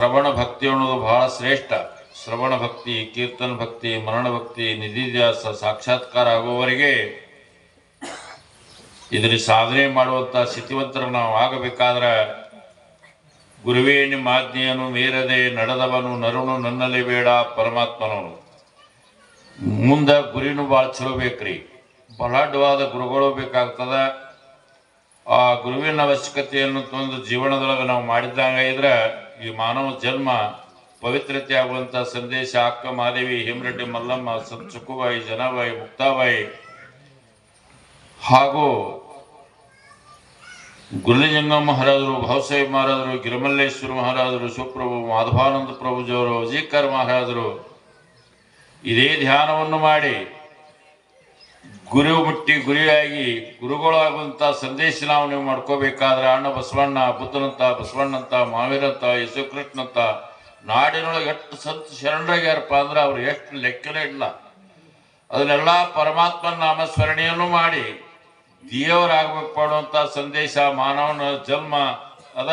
ಶ್ರವಣ ಭಕ್ತಿ ಅನ್ನೋದು ಬಹಳ ಶ್ರೇಷ್ಠ. ಶ್ರವಣ ಭಕ್ತಿ, ಕೀರ್ತನ ಭಕ್ತಿ, ಮರಣ ಭಕ್ತಿ, ನಿಧಿಧ್ಯಾಸ, ಸಾಕ್ಷಾತ್ಕಾರ ಆಗುವವರಿಗೆ ಇದರ ಸಾಧನೆ ಮಾಡುವಂತ ಸ್ಥಿತಿವಂತರ ನಾವು ಆಗಬೇಕಾದ್ರೆ ಗುರುವೇ ನಿಮ್ಮ ಆಜ್ಞೆಯನ್ನು ಮೀರದೆ ನಡೆದವನು, ನರುನು ನನ್ನಲ್ಲಿ ಬೇಡ, ಪರಮಾತ್ಮನವನು. ಮುಂದೆ ಗುರಿನೂ ಭಾಳ ಚಲೋ ಬೇಕ್ರಿ. ಬಲಾಢ್ಯವಾದ ಗುರುಗಳು ಬೇಕಾಗ್ತದ. ಆ ಗುರುವಿನ ಅವಶ್ಯಕತೆಯನ್ನು ತಂದು ಜೀವನದೊಳಗೆ ನಾವು ಮಾಡಿದ್ದಂಗೆ ಇದ್ರೆ ಈ ಮಾನವ ಜನ್ಮ ಪವಿತ್ರತೆ ಆಗುವಂಥ ಸಂದೇಶ ಅಕ್ಕ ಮಾದೇವಿ, ಹೇಮರೆಡ್ಡಿ ಮಲ್ಲಮ್ಮ ಚುಕ್ಕುಬಾಯಿ ಜನಾಬಾಯಿ, ಮುಕ್ತಾಬಾಯಿ ಹಾಗೂ ಗುರುಲಿಂಗಮ್ಮ ಮಹಾರಾಜರು, ಭಾವಸಾಹೇಬ್ ಮಹಾರಾಜರು, ಗಿರಿಮಲ್ಲೇಶ್ವರ ಮಹಾರಾಜರು, ಶಿವಪ್ರಭು, ಮಾಧವಾನಂದ ಪ್ರಭುಜವರು ಅಜೀಕರ್ ಮಹಾರಾಜರು, ಇದೇ ಧ್ಯಾನವನ್ನು ಮಾಡಿ ಗುರು ಮುಟ್ಟಿ ಗುರಿಯಾಗಿ ಗುರುಗಳಾಗುವಂತ ಸಂದೇಶ ನಾವು ನೀವು ಮಾಡ್ಕೋಬೇಕಾದ್ರೆ ಅಣ್ಣ ಬಸವಣ್ಣ, ಬುದ್ಧನಂತ ಬಸವಣ್ಣಂತ ಮಾವೀರಂತ ಯೇಸುಕೃಷ್ಣಂತ ನಾಡಿನೊಳಗೆ ಎಷ್ಟು ಸಂತ ಶರಣರಾಗ್ಯಾರಪ್ಪ ಅಂದ್ರೆ ಅವ್ರು ಎಷ್ಟು ಲೆಕ್ಕನೇ ಇಲ್ಲ. ಅದನ್ನೆಲ್ಲ ಪರಮಾತ್ಮನ ನಾಮಸ್ಮರಣೆಯನ್ನು ಮಾಡಿ ದೇವರಾಗಬೇಕು ಪಡುವಂತ ಸಂದೇಶ, ಮಾನವನ ಜನ್ಮ ಅದ.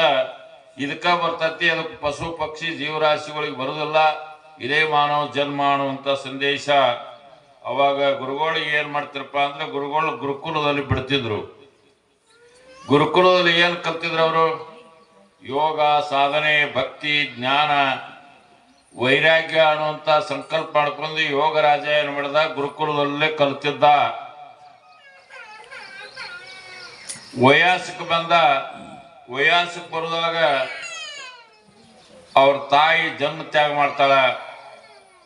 ಇದಕ್ಕೆ ಬರ್ತತಿ, ಅದಕ್ಕೆ ಪಶು ಪಕ್ಷಿ ಜೀವರಾಶಿಗಳಿಗೆ ಬರುದಿಲ್ಲ. ಇದೇ ಮಾನವ ಜನ್ಮ ಅನ್ನುವಂಥ ಸಂದೇಶ. ಅವಾಗ ಗುರುಗಳಿಗೆ ಏನ್ ಮಾಡ್ತಿರಪ್ಪ ಅಂದ್ರೆ ಗುರುಗಳು ಗುರುಕುಲದಲ್ಲಿ ಬಿಡ್ತಿದ್ರು. ಗುರುಕುಲದಲ್ಲಿ ಏನ್ ಕಲ್ತಿದ್ರು ಅವರು? ಯೋಗ, ಸಾಧನೆ, ಭಕ್ತಿ, ಜ್ಞಾನ, ವೈರಾಗ್ಯ ಅನ್ನುವಂತ ಸಂಕಲ್ಪ ಮಾಡ್ಕೊಂಡು ಯೋಗ ರಾಜ ಏನ್ ಮಾಡಿದ ಗುರುಕುಲದಲ್ಲೇ ಕಲ್ತಿದ್ದ. ವಯಾಸಕ್ಕೆ ಬಂದ, ವಯಾಸಕ್ಕೆ ಬರೋದಾಗ ಅವ್ರ ತಾಯಿ ಜನ್ಮ ತ್ಯಾಗ ಮಾಡ್ತಾಳ.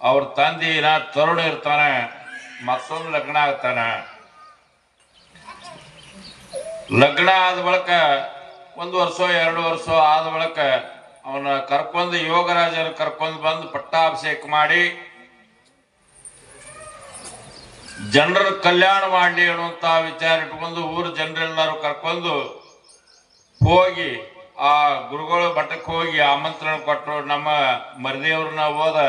ಅವ್ರ ತಂದೆ ತರುಣ ಇರ್ತಾನೆ. ಮತ್ತೊಂದು ಲಗ್ನ ಆಗ್ತಾನ? ಲಗ್ನ ಆದ ಬಳಿಕ ಒಂದು ವರ್ಷ, ಎರಡು ವರ್ಷ ಆದ ಬಳಿಕ ಅವನ ಕರ್ಕೊಂಡು ಯೋಗರಾಜನ ಕರ್ಕೊಂಡು ಬಂದು ಪಟ್ಟಾಭಿಷೇಕ ಮಾಡಿ ಜನರ ಕಲ್ಯಾಣ ಮಾಡಲಿ ಅನ್ನುವಂತ ವಿಚಾರ ಇಟ್ಕೊಂಡು ಊರ ಜನರೆಲ್ಲರೂ ಕರ್ಕೊಂಡು ಹೋಗಿ ಆ ಗುರುಗಳ ಮಠಕ್ಕೆ ಹೋಗಿ ಆಮಂತ್ರಣ ಕೊಟ್ಟರು ನಮ್ಮ ಮರಿದೇವ್ರನ್ನ ಹೋದ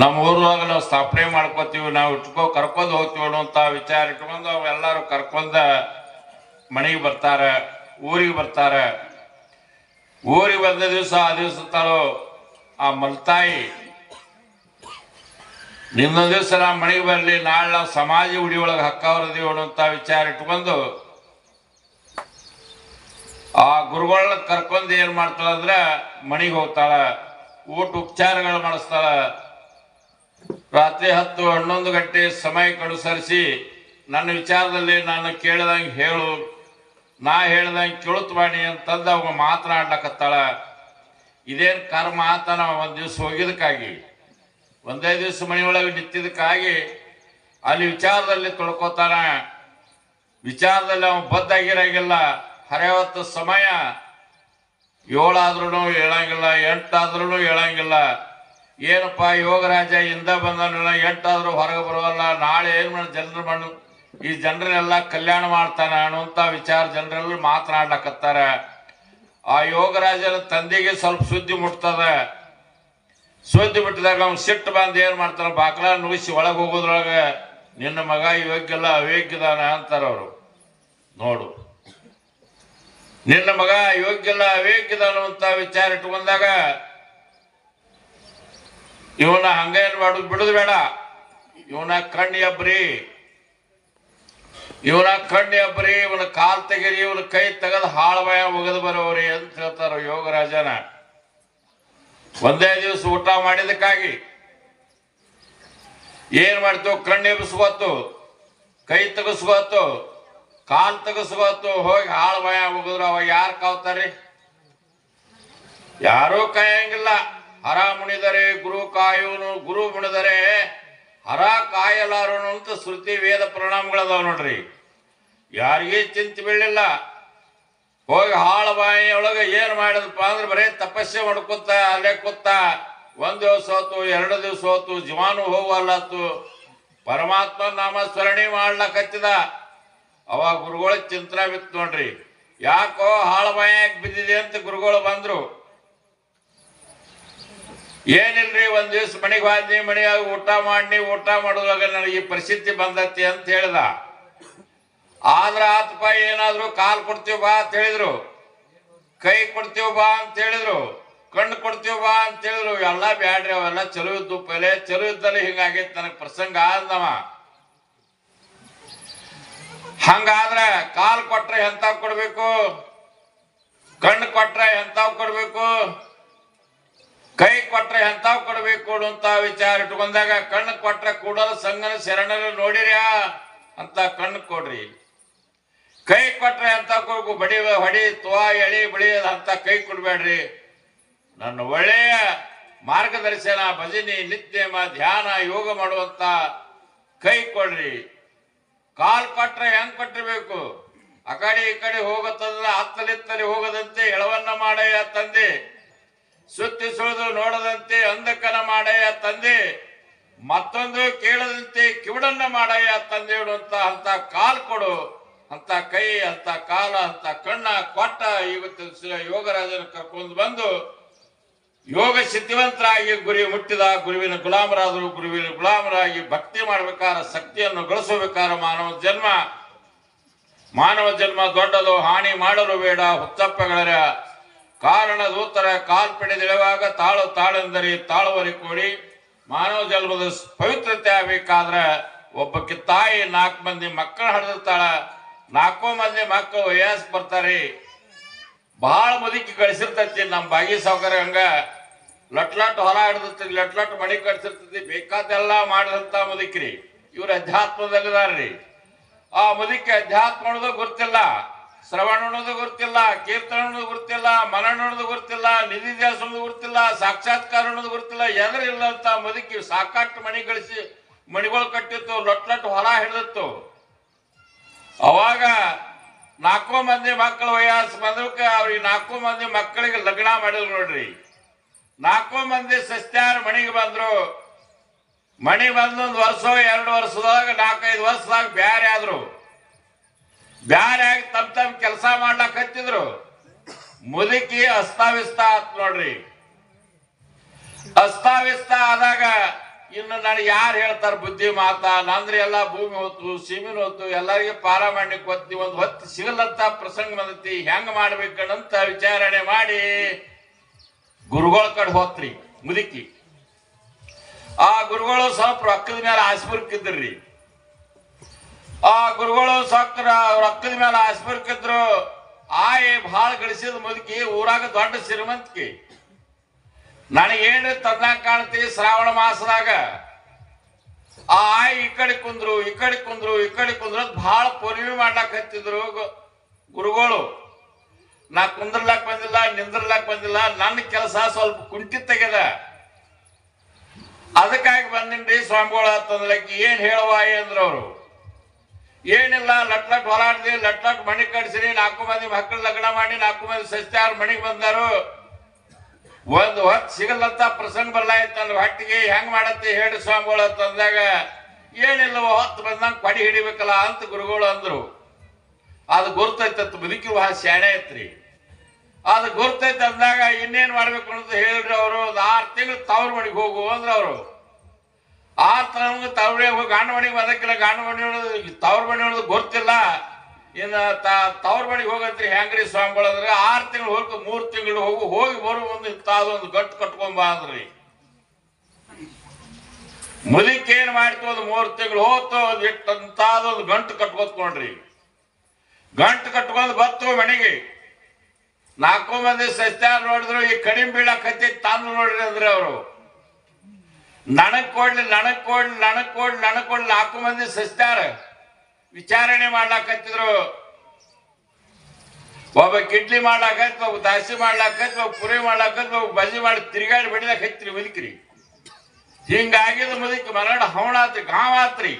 ನಮ್ಮ ಊರಾಗ ನಾವು ಸ್ಥಾಪನೆ ಮಾಡ್ಕೋತೀವಿ, ನಾವು ಇಟ್ಕೋ ಕರ್ಕೊಂಡು ಹೋಗ್ತೀವಿ ಅನ್ನೋಂತ ವಿಚಾರ ಇಟ್ಕೊಂಡು ಅವೆಲ್ಲರೂ ಕರ್ಕೊಂಡ ಮನೆಗೆ ಬರ್ತಾರೆ, ಊರಿಗೆ ಬರ್ತಾರೆ. ಊರಿಗೆ ಬಂದ ದಿವಸ ಆ ದಿವಸ ತಾಳು ಆ ಮಲ್ತಾಯಿ ನಿನ್ನ ದಿವಸ ನಾ ಮನೆಗೆ ಬರಲಿ, ನಾಳೆ ನಾವು ಸಮಾಜ ಉಡಿಯೊಳಗೆ ಹಕ್ಕವರದೀವಿ ಅನ್ನುವಂತ ವಿಚಾರ ಇಟ್ಕೊಂಡು ಆ ಗುರುಗಳನ್ನ ಕರ್ಕೊಂಡು ಏನು ಮಾಡ್ತಾಳಂದ್ರೆ ಮನೆಗೆ ಹೋಗ್ತಾಳೆ, ಊಟ ಉಪಚಾರಗಳು ಮಾಡಿಸ್ತಾಳ ರಾತ್ರಿ ಹತ್ತು ಹನ್ನೊಂದು ಗಂಟೆ ಸಮಯ ಕಡುಸರಿಸಿ ನನ್ನ ವಿಚಾರದಲ್ಲಿ ನಾನು ಕೇಳಿದಂಗೆ ಹೇಳು. ನಾ ಹೇಳ್ದಂಗೆ ಕೇಳುತ್ತ ಮಾಡಿ ಅಂತಂದು ಅವ ಮಾತನಾಡ್ಲಕತ್ತಾಳ. ಇದೇನು ಕರ್ಮ ಅಂತ ನಾವು ಒಂದ್ ದಿವ್ಸ ಹೋಗಿದ್ದಕ್ಕಾಗಿ ಒಂದೇ ದಿವ್ಸ ಮನೆಯೊಳಗೆ ನಿಂತಿದ್ದಕ್ಕಾಗಿ ಅಲ್ಲಿ ವಿಚಾರದಲ್ಲಿ ತೊಳ್ಕೊತಾನ. ವಿಚಾರದಲ್ಲಿ ಅವನು ಬದ್ದಾಗಿರಂಗಿಲ್ಲ ಹರೆಯವತ್ತು ಸಮಯ ಏಳಾದ್ರೂ ಹೇಳಂಗಿಲ್ಲ ಎಂಟಾದ್ರೂ ಹೇಳಂಗಿಲ್ಲ ಏನಪ್ಪ ಯೋಗರಾಜ ಇಂದ ಬಂದನಲ್ಲ ಎಂಟಾದ್ರೂ ಹೊರಗೆ ಬರೋಲ್ಲ, ನಾಳೆ ಏನು ಮಾಡ, ಜನರು ಮಾಡು ಈ ಜನರನ್ನೆಲ್ಲ ಕಲ್ಯಾಣ ಮಾಡ್ತಾನೆ ಅನ್ನುವಂಥ ವಿಚಾರ ಜನರೆಲ್ಲ ಮಾತನಾಡ್ಲಕತ್ತಾರ. ಆ ಯೋಗರಾಜನ ತಂದೆಗೆ ಸ್ವಲ್ಪ ಸುದ್ದಿ ಮುಟ್ತದ. ಸುದ್ದಿ ಬಿಟ್ಟಿದಾಗ ಅವ್ನು ಸಿಟ್ಟು ಬಂದು ಏನು ಮಾಡ್ತಾನೆ ಬಾಕ್ಲ ನುಗಿಸಿ ಒಳಗೆ ಹೋಗೋದ್ರೊಳಗೆ ನಿನ್ನ ಮಗ ಯೋಗ್ಯಲ್ಲ, ಅಯೋಗ್ಯದಾನ ಅಂತಾರೆ ಅವರು. ನೋಡು. ನಿನ್ನ ಮಗ ಯೋಗ್ಯಲ್ಲ ಅವೇಗ್ಯದಾನ ಅಂತ ವಿಚಾರ ಇಟ್ಕೊಂಡಾಗ ಇವನ ಹಂಗೇನ್ ಮಾಡುದು ಬಿಡುದು ಬೇಡ. ಇವನ ಕಣ್ಣು ಎಬ್ರಿ ಇವನ ಕಣ್ಣು ಎಬ್ರಿ ಇವನ ಕಾಲ್ ತೆಗೀರಿ, ಇವನ ಕೈ ತೆಗೆದು ಹಾಳವಯ ಒಗದು ಬರೋರಿ ಅಂತ ಹೇಳ್ತಾರ ಯೋಗರಾಜನ. ಒಂದೇ ದಿವಸ ಊಟ ಮಾಡಿದಕ್ಕಾಗಿ ಏನ್ ಮಾಡ್ತು? ಕಣ್ಣು ಎಬ್ಬಿಸ್ಕೊತು ಕೈ ತೆಗೆಸ್ಕೊತು ಕಾಲ್ ತೆಗಸ್ಕೊತ್ತು ಹೋಗಿ ಹಾಳು ಭಯ ಹೋಗಿದ್ರು ಅವಾಗ ಯಾರು ಕಾವ್ತಾರಿ? ಯಾರೂ ಕಾಯಂಗಿಲ್ಲ. ಹರ ಮುಣಿದರೆ ಗುರು ಕಾಯುವನು ಗುರು ಮುಣಿದರೆ ಹರ ಕಾಯಲಾರನು ಅಂತ ಶ್ರುತಿ, ವೇದ ಪ್ರಣಾಮಗಳದಾವ ನೋಡ್ರಿ. ಯಾರಿಗೇ ಚಿಂತೆ ಬೀಳಿಲ್ಲ ಹೋಗಿ ಹಾಳು ಬಾಯಿಯೊಳಗೆ ಏನ್ ಮಾಡಿದಪ್ಪ ಅಂದ್ರೆ ಬರೇ ತಪಸ್ಸೆ ಮಾಡ್ಕೊತ, ಅಲ್ಲೇ ಕೂತ, ಒಂದ್ ದಿವಸ ಹೋತು ಎರಡು ದಿವಸ ಹೋತು ಜೀವಾನು ಹೋಗಲ್ಲತ್ತು ಪರಮಾತ್ಮ ನಾಮ ಸ್ಮರಣೆ ಮಾಡ್ಲಕತ್ತಿದ. ಅವಾಗ ಗುರುಗಳ ಚಿಂತನ ಬಿತ್ತು ನೋಡ್ರಿ. ಯಾಕೋ ಹಾಳು ಬಿದ್ದಿದೆ ಅಂತ ಗುರುಗಳು ಬಂದ್ರು. ಏನಿಲ್ರಿ, ಒಂದ್ ದಿವ್ಸ ಮನೆಗೆ ಹೋದ್ನಿ ಮನೆಯಾಗ ಊಟ ಮಾಡಿ ಊಟ ಮಾಡುವಾಗ ನನಗೆ ಈ ಪರಿಸ್ಥಿತಿ ಬಂದತಿ ಅಂತ ಹೇಳ್ದ. ಆದ್ರ ಆತಪ್ಪ, ಏನಾದ್ರು ಕಾಲ್ ಕೊಡ್ತೀವಿ ಬಾ ಅಂತ ಹೇಳಿದ್ರು. ಕೈ ಕೊಡ್ತೀವಿ ಬಾ ಅಂತ ಹೇಳಿದ್ರು. ಕಣ್ಣು ಕೊಡ್ತೀವಿ ಬಾ ಅಂತ ಹೇಳಿದ್ರು. ಎಲ್ಲ ಬ್ಯಾಡ್ರಿ, ಅವೆಲ್ಲ ಚಲೋ ಇದ್ದು, ಪೆಲೆ ಚಲೋ ಇದ್ದಲ್ಲಿ ಹಿಂಗಾಗೈತೆ ನನಗೆ ಪ್ರಸಂಗ ಆದವ ಹಂಗಾದ್ರೆ ಕಾಲ್ ಕೊಟ್ರೆ ಎಂತ ಕೊಡ್ಬೇಕು? ಕಣ್ಣು ಕೊಟ್ರೆ ಎಂತಾವ್ ಕೊಡ್ಬೇಕು? ಕೈ ಕೊಟ್ರೆ ಎಂತಾವ್ ಕೊಡ್ಬೇಕು ಅಂತ ವಿಚಾರ ಇಟ್ಕೊಂಡಾಗ ಕಣ್ಣು ಕೊಟ್ರೆ ಕೂಡಲ ಸಂಗನ ಶರಣರು ನೋಡಿರ್ಯಾ ಅಂತ ಕಣ್ಣು ಕೊಡ್ರಿ. ಕೈ ಕೊಟ್ರೆ ಎಂತ ಕೊಡ್ಬೇಕು? ಬಡಿ, ಹೊಡಿ, ತುವಾ, ಎಳಿ, ಬಳಿ ಅಂತ ಕೈ ಕೊಡ್ಬೇಡ್ರಿ. ನನ್ನ ಒಳ್ಳೆಯ ಮಾರ್ಗದರ್ಶನ, ಭಜನೆ, ನಿತ್ಯಮ, ಧ್ಯಾನ, ಯೋಗ ಮಾಡುವಂತ ಕೈ ಕೊಡ್ರಿ. ಕಾಲ್ ಕೊಟ್ರೆ ಹೆಂಗ್ ಕೊಟ್ಟಿರ್ಬೇಕು? ಆ ಕಡೆ ಈ ಕಡೆ ಹೋಗುತ್ತದ ಅತ್ತಲಿತ್ತಲಿ ಹೋಗದಂತೆ ಎಳವನ್ನ ಮಾಡಯ್ಯ ತಂದೆ. ಸುತ್ತಿ ಸುಳಿದು ನೋಡದಂತೆ ಅಂಧಕನ ಮಾಡಯ್ಯ ತಂದೆ, ಮತ್ತೊಂದು ಕೇಳದಂತೆ ಕಿವುಡನ್ನ ಮಾಡಯ್ಯ ತಂದೆ ಅಂತ ಅಂತ ಕಾಲ್ ಕೊಡು, ಅಂತ ಕೈ, ಅಂತ ಕಾಲ, ಅಂತ ಕಣ್ಣ ಕೊಟ್ಟ ಇವತ್ತು ಯೋಗರಾಜನ ಕರ್ಕೊಂಡು ಬಂದು ಯೋಗ ಸಿದ್ಧಿವಂತರಾಗಿ ಗುರಿ ಮುಟ್ಟಿದ, ಗುರುವಿನ ಗುಲಾಮರಾದರು, ಗುರುವಿನ ಗುಲಾಮರಾಗಿ ಭಕ್ತಿ ಮಾಡಬೇಕಾದ ಶಕ್ತಿಯನ್ನು ಗಳಿಸಬೇಕಾರ ಮಾನವ ಜನ್ಮ. ಮಾನವ ಜನ್ಮ ದೊಡ್ಡದು, ಹಾನಿ ಮಾಡಲು ಬೇಡ ಹುಚ್ಚಪ್ಪಗಳ ಕಾರಣ ದೂತರ ಕಾಲ್ಪಿಡಿದಿಳುವಾಗ ತಾಳು ತಾಳೆಂದರಿ ತಾಳುವರಿ ಕೋಡಿ. ಮಾನವ ಜನ್ಮದ ಪವಿತ್ರತೆ ಆಗ್ಬೇಕಾದ್ರೆ ಒಬ್ಬಕ್ಕೆ ತಾಯಿ ನಾಲ್ಕು ಮಂದಿ ಮಕ್ಕಳು ಹಡಿದಿರ್ತಾಳ. ನಾಲ್ಕೋ ಮಂದಿ ಮಕ್ಕಳು ವಯಸ್ ಬರ್ತಾರೆ. ಬಹಳ ಮುದುಕಿ ಗಳಿಸಿರ್ತೈತಿ ನಮ್ಮ ಬಾಗಿ ಸೌಕರ್ಯ ಹಂಗ. ಲಟ್ ಲಟ್ ಹೊಲ ಹಿಡಿದಿರ್ತೈತಿ, ಲಟ್ ಲಟ್ ಮಣಿ ಕಟ್ಸಿರ್ತೈತಿ, ಬೇಕಾದೆಲ್ಲ ಮಾಡಿದಂತ ಮುದುಕ್ರಿ ಇವ್ರ ಅಧ್ಯಾತ್ಮದಲ್ಲಿದಾರ್ರಿ. ಆ ಮುದುಕಿ ಅಧ್ಯಾತ್ಮ ಗೊತ್ತಿಲ್ಲ. ಶ್ರವಣ ಅನ್ನೋದು ಗೊತ್ತಿಲ್ಲ, ಕೀರ್ತನ ಅನ್ನೋದು ಗೊತ್ತಿಲ್ಲ, ಮನನ ಅನ್ನೋದು ಗೊತ್ತಿಲ್ಲ, ನಿಧಿ ಧ್ಯಾಸ ಅನ್ನೋದು ಗೊತ್ತಿಲ್ಲ, ಸಾಕ್ಷಾತ್ಕಾರ ಅನ್ನೋದು ಗೊತ್ತಿಲ್ಲ ಇಲ್ಲ ಅಂತ ಮದುಕಿ ಸಾಕಷ್ಟು ಮಣಿ ಗಳಿಸಿ ಮಣಿಗಳು ಕಟ್ಟಿತ್ತು, ಲೊಟ್ ಲಟ್ ಹೊಲ ಹಿಡಿದಿತ್ತು. ಅವಾಗ ನಾಲ್ಕೋ ಮಂದಿ ಮಕ್ಕಳು ವಯಸ್ಸು ಬಂದಕ್ಕೆ ಅವ್ರಿಗೆ ನಾಲ್ಕೋ ಮಂದಿ ಮಕ್ಕಳಿಗೆ ಲಗ್ನ ಮಾಡಿದ್ರು ನೋಡ್ರಿ. ನಾಲ್ಕೋ ಮಂದಿ ಸಸ್ಯಾರ ಮಣಿಗೆ ಬಂದ್ರು. ಮಣಿ ಬಂದೊಂದು ವರ್ಷ, ಎರಡು ವರ್ಷದಾಗ ನಾಲ್ಕೈದು ವರ್ಷದಾಗ ಬ್ಯಾರೆ ಆದ್ರು. ಬ್ಯಾರೆ ತಮ್ ತಮ್ ಕೆಲಸ ಮಾಡ್ಲಕ್ ಹತ್ತಿದ್ರು. ಮುದುಕಿ ಅಸ್ತಾವ್ಯಸ್ತ ಆತ್ ನೋಡ್ರಿ. ಅಸ್ತಾವ್ಯಸ್ತ ಆದಾಗ ಇನ್ನು ನನಗೆ ಯಾರು ಹೇಳ್ತಾರ ಬುದ್ಧಿ ಮಾತಾ? ನಂದ್ರೆ ಎಲ್ಲ ಭೂಮಿ ಹೊತ್ತು, ಸೀಮಿನ ಹೊತ್ತು, ಎಲ್ಲರಿಗೆ ಪಾರ ಮಾಡ್ಲಿಕ್ಕೆ ಹೊತ್ತಿ ಒಂದು ಹೊತ್ತು ಸಿಗಲ್ಲಂತ ಪ್ರಸಂಗ ಬಂದತಿ. ಹೆಂಗ್ ಮಾಡ್ಬೇಕಂತ ವಿಚಾರಣೆ ಮಾಡಿ ಗುರುಗಳ ಕಡೆ ಹೋತ್ರಿ ಮುದುಕಿ. ಆ ಗುರುಗಳು ಸ್ವಲ್ಪ ರೊಕ್ಕದ ಮೇಲೆ ಆಸ್ಪರ್ಕಿದ್ರಿ ಆ ಗುರುಗಳು ಸಕ್ರ ಅಕ್ಕದ ಮೇಲೆ ಆಸ್ಪರ್ಕಿದ್ರು ಆಯಿ ಭಾಳ ಗಳಿಸಿದ ಮುದುಕಿ, ಊರಾಗ ದೊಡ್ಡ ಶ್ರೀಮಂತಿಕೆ. ನನಗೇನು ತನ್ನ ಕಾಣ್ತಿ ಶ್ರಾವಣ ಮಾಸದಾಗ. ಆ ಆಯಿ ಈ ಕಡೆ ಕುಂದ್ರು, ಈ ಕಡೆ ಕುಂದ್ರು, ಈ ಕಡೆ ಕುಂದ್ರು ಭಾಳ ಪೊಲಿಮೆ ಮಾಡ್ಲಾಕ್ ಹತ್ತಿದ್ರು ಗುರುಗಳು. ನಾ ಕುಂದ್ರಲಾಕ್ ಬಂದಿಲ್ಲ, ನಿಂದ್ರಲಾಕ್ ಬಂದಿಲ್ಲ, ನನ್ನ ಕೆಲಸ ಸ್ವಲ್ಪ ಕುಂಟಿ ತೆಗೆದ ಅದಕ್ಕಾಗಿ ಬಂದಿನ್ರಿ ಸ್ವಾಮಿಗಳು ಅಂತಂದ್ಲಕ್ಕೆ ಏನ್ ಹೇಳುವ ಅಂದ್ರು ಅವರು. ಏನಿಲ್ಲ, ಲಟ್ ಲಟ್ ಹೊಲಾಡ್ದಿ ಲಟ್ ಲಟ್ ಮಣಿ ಕಟ್ಸಿರಿ, ನಾಲ್ಕು ಮಂದಿ ಮಕ್ಕಳು ಲಗ್ನ ಮಾಡಿ, ನಾಲ್ಕು ಮಂದಿ ಸಸ್ಯಾರ ಮಣಿಗೆ ಬಂದರು. ಒಂದು ಹೊತ್ತು ಸಿಗಲ್ಲಂತ ಪ್ರಸಂಗ ಬರ್ಲಾಯ್ತಲ್ಲ, ಹೊಟ್ಟಿಗೆ ಹೆಂಗ್ ಮಾಡತ್ತೆ ಹೇಳಿ ಸ್ವಾಮಿಗಳು ತಂದಾಗ ಏನಿಲ್ಲ ಹೊತ್ತು ಬಂದಂಗ ಪಡಿ ಹಿಡಿಬೇಕಲ್ಲ ಅಂತ ಗುರುಗಳು ಅಂದ್ರು. ಅದು ಗುರ್ತೈತತ್ತು ಬದುಕಿ ಬಹಳ ಶಾಣೆ ಐತ್ರಿ. ಅದು ಗುರ್ತೈತೆ ಅಂದಾಗ ಇನ್ನೇನ್ ಮಾಡ್ಬೇಕು ಅಂತ ಹೇಳಿದ್ರು ಅವರು, ಒಂದು ಆರು ತಿಂಗಳು ತವ್ರ ಮನೆಗೆ ಹೋಗು ಅಂದ್ರೆ ಅವರು. ಆರು ನಮ್ಗೆ ತವರೇ ಗಂಡ ಮನೆಗೆ ಬದಕಿಲ್ಲ ಗಂಡ ಮನೆ ತವ್ರ ಮನೆ ಹೇಳೋದು ಗೊತ್ತಿಲ್ಲ. ಇನ್ನು ತವ್ರ ಮನೆಗೆ ಹೋಗಂತ್ರಿ ಹೆಂಗ್ರಿ ಸ್ವಾಮಿಗಳು ಅಂದ್ರೆ ಆರು ತಿಂಗಳು ಹೋಗಿ ಮೂರು ತಿಂಗಳು ಹೋಗು, ಹೋಗಿ ಬರೋ ಒಂದು ಒಂದು ಗಟ್ಟು ಕಟ್ಕೊಂಬ ಅಂದ್ರಿ. ಏನ್ ಮಾಡ್ತು ಒಂದು ಮೂರು ತಿಂಗಳು ಹೋತು ಒಂದು ಗಂಟು ಕಟ್ಕೋತ್ಕೊಂಡ್ರಿ. ಗಂಟು ಕಟ್ಕೊಂಡು ಬತ್ತು ಮನೆಗೆ. ನಾಲ್ಕು ಮಂದಿ ಸಸ್ಯ ನೋಡಿದ್ರು, ಈ ಕಡಿಮೆ ಬೀಳಕತ್ತಿ ತಂದು ನೋಡ್ರಿ ಅಂದ್ರೆ ಅವರು. ನನಗ್ ಕೊಡ್ಲಿ ನನಗ್ ಕೊಡ್ಲಿ ನನಗ್ ಕೊಡ್ಲಿ ನನಗ್ ನಾಲ್ಕು ಮಂದಿ ಸಸ್ಯಾರ ವಿಚಾರಣೆ ಮಾಡ್ಲಾಕತ್ತಿದ್ರು. ಒಬ್ಬ ಕಿಡ್ಲಿ ಮಾಡ್ಲಾಕತ್ ಒಬ್ಬ ದಾಸಿ ಮಾಡ್ಲಾಕತ್ ಒಬ್ಬ ಪುರಿ ಮಾಡ್ಲಾಕತ್ ಒಬ್ಬ ಬಜಿ ಮಾಡಿ ತಿರುಗಾಡಿ ಬಡಿಲಾಕ ಹತ್ರಿ ಮುದುಕ್ರಿ ಹಿಂಗಾಗಿದ ಮುದುಕಿ ಮರಣ ಹವಣಾತ್ರಿ ಗಾಂವ್ ಆತ್ರಿ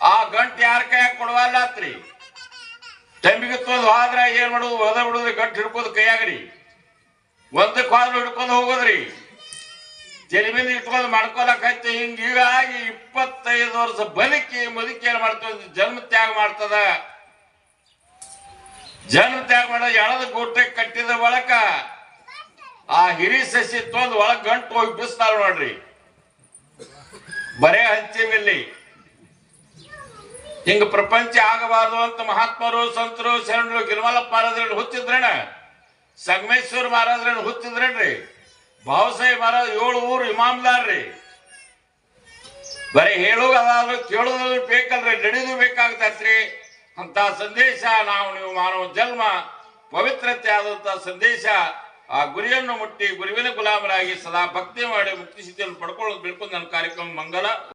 ಆ ಗಂಟು ಯಾರ ಕೈಯಾಗ ಕೊಡವಲ್ಲಾತ್ರಿ? ತಂಬಿಗೆ ತೊಂದು ಹೋದ್ರ ಏನ್ ಮಾಡೋದು? ಹೋದ ಬಿಡೋದ್ರಿ, ಗಂಟು ಹಿಡ್ಕೋದು ಕೈಯಾಗ್ರಿ. ಒಂದಕ್ಕೆ ಹೋದ್ರೆ ಹಿಡ್ಕೊಂಡು ಹೋಗೋದ್ರಿ. ತಲೆ ಇಟ್ಕೊಂಡು ಮಾಡ್ಕೊಳಕ್ ಹತ್ತಿ ಹಿಂಗ ಹೀಗಾಗಿ ಇಪ್ಪತ್ತೈದು ವರ್ಷ ಬದುಕಿ ಏನ್ ಮಾಡ್ತದ ಜನ್ಮ ತ್ಯಾಗ ಮಾಡ್ತದ. ಜನ್ಮ ತ್ಯಾಗ ಮಾಡ, ಎಳದ ಗೋಟೆ ಕಟ್ಟಿದ ಒಳಕ ಆ ಹಿರಿ ಸಸಿ ತೊಂದು ಒಳಗ್ ಗಂಟು ಹೋಗಿ ಬಿಸ್ತಾರ ನೋಡ್ರಿ. ಬರೇ ಹಂಚಿ ಮಿಲ್ಲಿ ಹಿಂಗ ಪ್ರಪಂಚ ಆಗಬಾರದು ಅಂತ ಮಹಾತ್ಮರು, ಸಂತರು, ಶರಣರು, ಗಿರಿಮಲಪ್ಪ ಮಹಾರಾಜರು ಹುಚ್ಚಿದ್ರಣ ಸಂಗಮೇಶ್ವರ ಮಹಾರಾಜ್ರನ್ನ ಹುಚ್ಚಿದ್ರೇನ್ರಿ? ಮಹಾರಾಜ್ ಏಳು ಊರು ಇಮಾಮ್ದಾರ್ರಿ. ಬರೀ ಹೇಳೋದು ಅದಾದ್ರೂ ಕೇಳೋದು ಬೇಕಲ್ರಿ, ನಡೆದು ಬೇಕಾಗ್ತತ್ರಿ. ಅಂತ ಸಂದೇಶ ನಾವು ನೀವು ಮಾನವ ಜನ್ಮ, ಪವಿತ್ರತೆ ಆದಂತ ಸಂದೇಶ ಆ ಗುರಿಯನ್ನು ಮುಟ್ಟಿ ಗುರುವಿನ ಗುಲಾಮರಾಗಿ ಸದಾ ಭಕ್ತಿ ಮಾಡಿ ಮುಕ್ತಿ ಸ್ಥಿತಿಯನ್ನು ಪಡ್ಕೊಳ್ಳೋದು ಬಿಡ್ಕೊಂಡು ನನ್ನ ಕಾರ್ಯಕ್ರಮ ಮಂಗಲ.